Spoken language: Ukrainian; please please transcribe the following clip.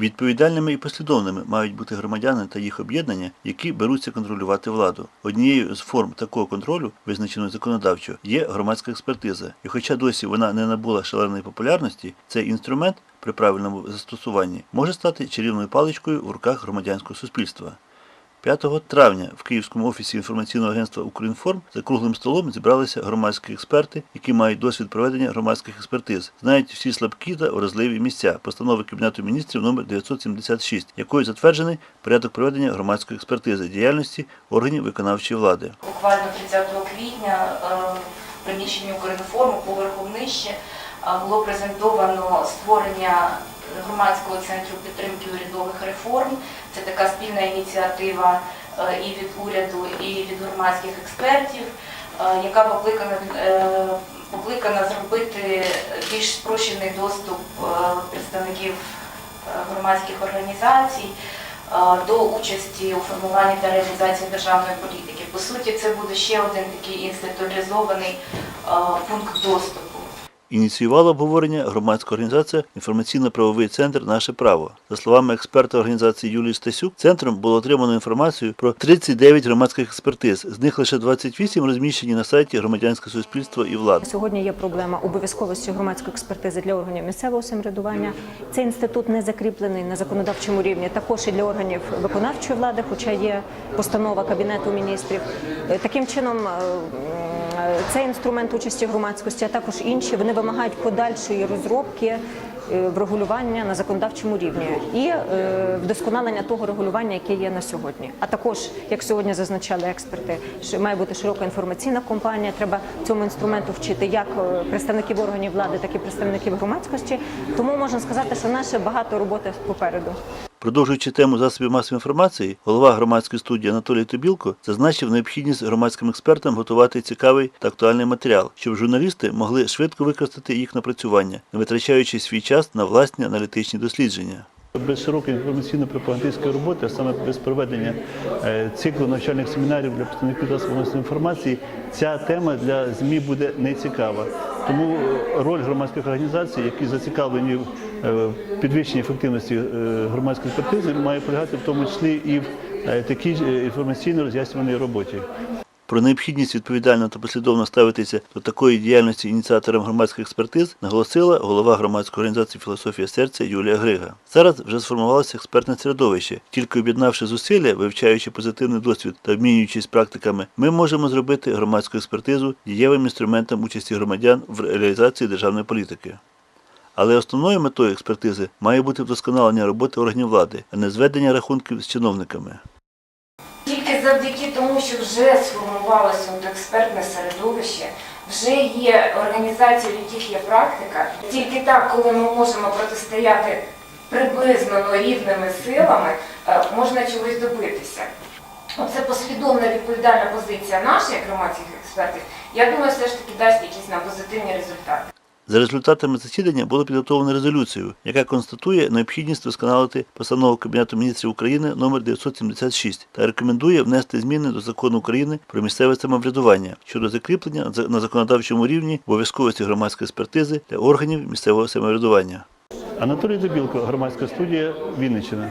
Відповідальними і послідовними мають бути громадяни та їх об'єднання, які беруться контролювати владу. Однією з форм такого контролю, визначеної законодавчо, є громадська експертиза. І хоча досі вона не набула шаленої популярності, цей інструмент при правильному застосуванні може стати чарівною паличкою в руках громадянського суспільства. 5 травня в Київському офісі інформаційного агентства Укрінформ за круглим столом зібралися громадські експерти, які мають досвід проведення громадських експертиз, знають всі слабкі та вразливі місця постанови Кабінету міністрів номер 976, якою затверджений порядок проведення громадської експертизи діяльності органів виконавчої влади. Буквально 30 квітня в приміщенні Укрінформу поверхом нижче е, було презентовано створення громадського центру підтримки урядових реформ. Це така спільна ініціатива е, і від уряду, і від громадських експертів, е, яка покликана, е, покликана зробити більш спрощений доступ представників громадських організацій до участі у формуванні та реалізації державної політики. По суті, це буде ще один такий інституалізований пункт доступу. Ініціювала обговорення громадська організація Інформаційно-правовий центр Наше право. За словами експерта організації Юлії Стасюк, центром було отримано інформацію про 39 громадських експертиз. З них лише 28 розміщені на сайті громадянське суспільство і влада. Сьогодні є проблема обов'язковості громадської експертизи для органів місцевого самоврядування. Цей інститут не закріплений на законодавчому рівні, також і для органів виконавчої влади, хоча є постанова Кабінету міністрів. Таким чином, е, цей інструмент участі громадськості, а також інші, вони вимагають подальшої розробки. е, Врегулювання на законодавчому рівні і е, вдосконалення того регулювання, яке є на сьогодні. А також, як сьогодні зазначали експерти, що має бути широка інформаційна кампанія. Треба цьому інструменту вчити як е, представників органів влади, так і представників громадськості. Тому можна сказати, що наше багато роботи попереду. Продовжуючи тему засобів масової інформації, голова громадської студії Анатолій Тобілко зазначив необхідність громадським експертам готувати цікавий та актуальний матеріал, щоб журналісти могли швидко використати їх напрацювання, не витрачаючи свій час на власні аналітичні дослідження. Без широкої інформаційно-пропагандистської роботи, а саме без проведення е, циклу навчальних семінарів для представників засобів інформації, ця тема для ЗМІ буде нецікава. Тому е, роль громадських організацій, які зацікавлені е, ефективності е, громадської експертизи, має полягати в тому числі і в е, такій е, інформаційно-роз'яснювальній роботі. Про необхідність відповідально та послідовно ставитися до такої діяльності ініціаторам громадських експертиз наголосила голова громадської організації Філософія серця Юлія Грига. Зараз вже сформувалося експертне середовище. Тільки об'єднавши зусилля, вивчаючи позитивний досвід та обмінюючись практиками, ми можемо зробити громадську експертизу дієвим інструментом участі громадян в реалізації державної політики. Але основною метою експертизи має бути вдосконалення роботи органів влади, а не зведення рахунків з чиновниками. Тільки завдяки тому, що вже сформувалося експертне середовище, вже є організації, в яких є практика. Тільки так, коли ми можемо протистояти приблизно ну, рівними силами, е, можна чогось добитися. Оце послідовна відповідальна позиція наша, як громадських експертів, я думаю, все ж таки дасть якісь нам позитивні результати. За результатами засідання було підготовлено резолюцію, яка констатує необхідність вдосконалити постанову Кабінету міністрів України номер 976 та рекомендує внести зміни до закону України про місцеве самоврядування щодо закріплення на законодавчому рівні обов'язковості громадської експертизи для органів місцевого самоврядування. Анатолій Добілко, громадська студія Вінниччина.